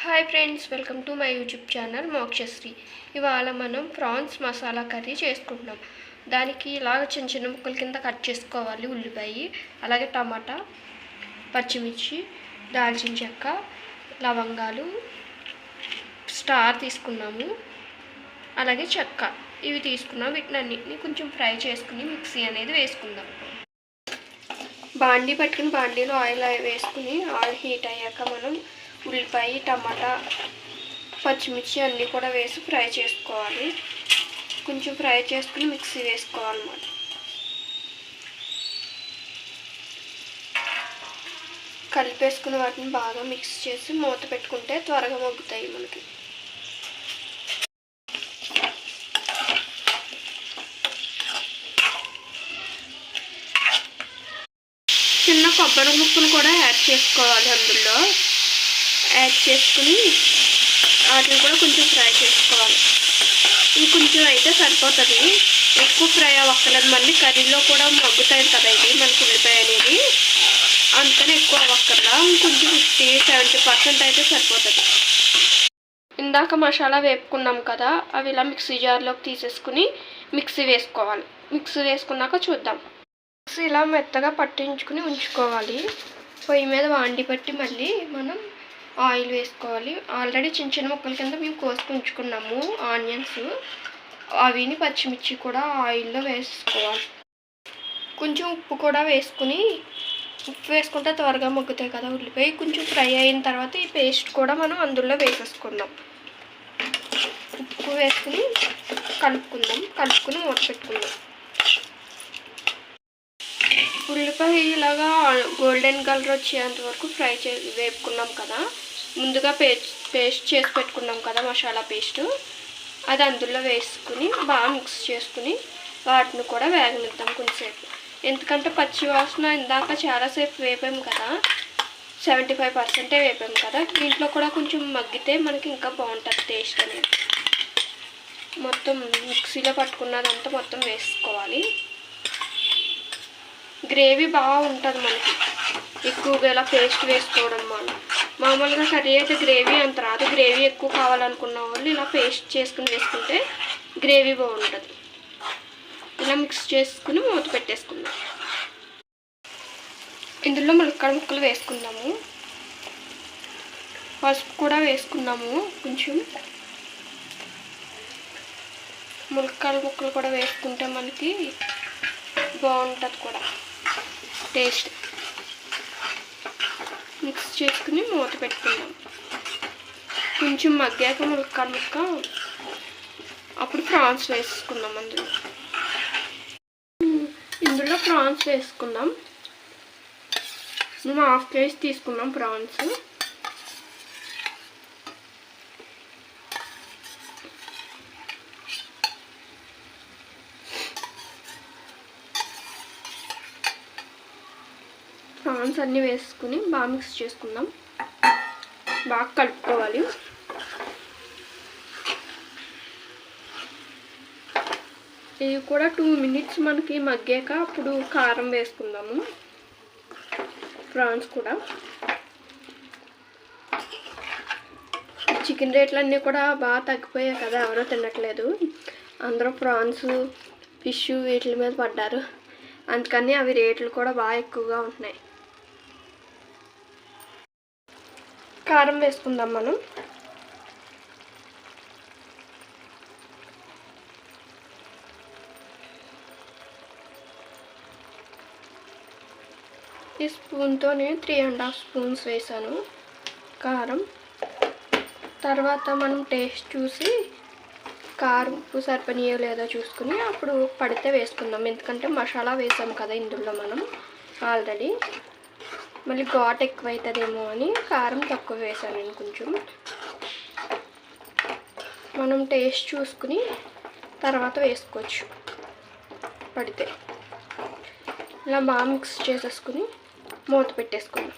Hi friends welcome to my YouTube channel Mokshashri ఇవాళ మనం prawns masala curry చేసుకుంటున్నాం. దానికి ఇలాగ చిన్న చిన్న ముక్కల కింద కట్ చేసుకోవాలి ఉల్లిపాయ అలాగే టమాటా పచ్చిమిర్చి దాల్చిన చెక్క లవంగాలు స్టార్ తీసుకున్నాము అలాగే చెక్క. ఇవి తీసుకున్నాం వీటిని అన్నింటినీ కొంచెం ఫ్రై చేసుకుని మిక్సీ అనేది వేసుకుందాం. బాండీ పట్టుకుని బాండీలో ఆయిల్ వేసుకుని ఆయిల్ హీట్ అయ్యాక మనం ఉల్లిపాయ టమాటా పచ్చిమిర్చి అన్నీ కూడా వేసి ఫ్రై చేసుకోవాలి. కొంచెం ఫ్రై చేసుకుని మిక్సీ వేసుకోవాలన్నమాట కలిపేసుకుని వాటిని బాగా మిక్స్ చేసి మూత పెట్టుకుంటే త్వరగా మగ్గుతాయి మనకి. చిన్న కొబ్బరి ముక్కను కూడా యాడ్ చేసుకోవాలి అందులో. యాడ్ చేసుకుని వాటిని కూడా కొంచెం ఫ్రై చేసుకోవాలి. ఇవి కొంచెం అయితే సరిపోతుంది. ఎక్కువ ఫ్రై అవ్వక్కర్లేదు. మళ్ళీ కర్రీలో కూడా మగ్గుతాయి కదా ఇది మనకి ఉల్లిపాయ అనేది. అంతనే ఎక్కువ అవ్వక్కర్లా. కొంచెం ఫిఫ్టీ సెవెంటీ పర్సెంట్ అయితే సరిపోతుంది. ఇందాక మసాలా వేపుకున్నాం కదా అవి ఇలా మిక్సీ జార్లోకి తీసేసుకుని మిక్సీ వేసుకోవాలి. మిక్సీ వేసుకున్నాక చూద్దాం. మిక్సీ ఇలా మెత్తగా పట్టించుకుని ఉంచుకోవాలి. పొయ్యి మీద వాండి పట్టి మళ్ళీ మనం ఆయిల్ వేసుకోవాలి. ఆల్రెడీ చిన్న చిన్న ముక్కల కింద మేము కోసుకు ఉంచుకున్నాము ఆనియన్స్. అవిని పచ్చిమిర్చి కూడా ఆయిల్లో వేసుకోవాలి. కొంచెం ఉప్పు కూడా వేసుకుని ఉప్పు వేసుకుంటే త్వరగా మొగ్గుతాయి కదా ఉల్లిపాయ. కొంచెం ఫ్రై అయిన తర్వాత ఈ పేస్ట్ కూడా మనం అందులో వేసేసుకుందాం. ఉప్పు వేసుకుని కలుపుకుందాం. కలుపుకుని మూత పెట్టుకుందాం. ఉల్లిపాయ ఇలాగా గోల్డెన్ కలర్ వచ్చేంత వరకు ఫ్రై చే వేపుకున్నాం కదా. ముందుగా పేస్ట్ పేస్ట్ చేసి పెట్టుకున్నాం కదా మసాలా పేస్ట్. అది అందులో వేసుకుని బాగా మిక్స్ చేసుకుని వాటిని కూడా వేగనిద్దాం కొంచెంసేపు. ఎందుకంటే పచ్చి వాసన ఇందాక చాలాసేపు వేపాము కదా. సెవెంటీ ఫైవ్ పర్సెంటే వేపాము కదా. దీంట్లో కూడా కొంచెం మగ్గితే మనకి ఇంకా బాగుంటుంది టేస్ట్ అనేది. మొత్తం మిక్సీలో పట్టుకున్నదంతా మొత్తం వేసుకోవాలి. గ్రేవీ బాగా ఉంటుంది మనకి ఎక్కువగా ఇలా పేస్ట్ వేసుకోవడం వల్ల. మామూలుగా కర్రీ అయితే గ్రేవీ అంత రాదు. గ్రేవీ ఎక్కువ కావాలనుకున్న వాళ్ళు ఇలా పేస్ట్ చేసుకుని వేసుకుంటే గ్రేవీ బాగుంటుంది. ఇలా మిక్స్ చేసుకుని మూత పెట్టేసుకుందాం. ఇందులో ములక్కడ ముక్కలు వేసుకుందాము. పసుపు కూడా వేసుకున్నాము కొంచెం. ములక్కాడ ముక్కలు కూడా వేసుకుంటే మనకి బాగుంటుంది కూడా. టేస్ట్ మిక్స్ చేసుకుని మూత పెట్టుకుందాం. కొంచెం మగ్గాక ముక్క ముక్క అప్పుడు ప్రాన్స్ వేసుకుందాం అందులో. ఇందులో ప్రాన్స్ వేసుకుందాం. మేము హాఫ్ కేజీ తీసుకున్నాం ప్రాన్స్ ప్రాన్స్ అన్నీ వేసుకుని బాగా మిక్స్ చేసుకుందాం. బాగా కలుపుకోవాలి. ఇవి కూడా టూ మినిట్స్ మనకి మగ్గాక అప్పుడు కారం వేసుకుందాము. ప్రాన్స్ కూడా. చికెన్ రేట్లు అన్నీ కూడా బాగా తగ్గిపోయాయి కదా ఎవరో తినట్లేదు. అందరూ ప్రాన్స్ ఫిష్ వీటి మీద పడ్డారు. అందుకని అవి రేట్లు కూడా బాగా ఎక్కువగా ఉంటున్నాయి. కారం వేసుకుందాం మనం. ఈ స్పూన్తో నేను త్రీ అండ్ హాఫ్ స్పూన్స్ వేసాను కారం. తర్వాత మనం టేస్ట్ చూసి కారం ఉప్పు సరిపనియో లేదో చూసుకుని అప్పుడు పడితే వేసుకుందాం. ఎందుకంటే మసాలా వేసాం కదా ఇందులో మనం ఆల్రెడీ. మళ్ళీ ఘాట్ ఎక్కువ అవుతుందేమో అని కారం తక్కువ వేసాను నేను కొంచెం. మనం టేస్ట్ చూసుకుని తర్వాత వేసుకోవచ్చు. పడితే. ఇలా బాగా మిక్స్ చేసేసుకుని మూత పెట్టేసుకుందాం.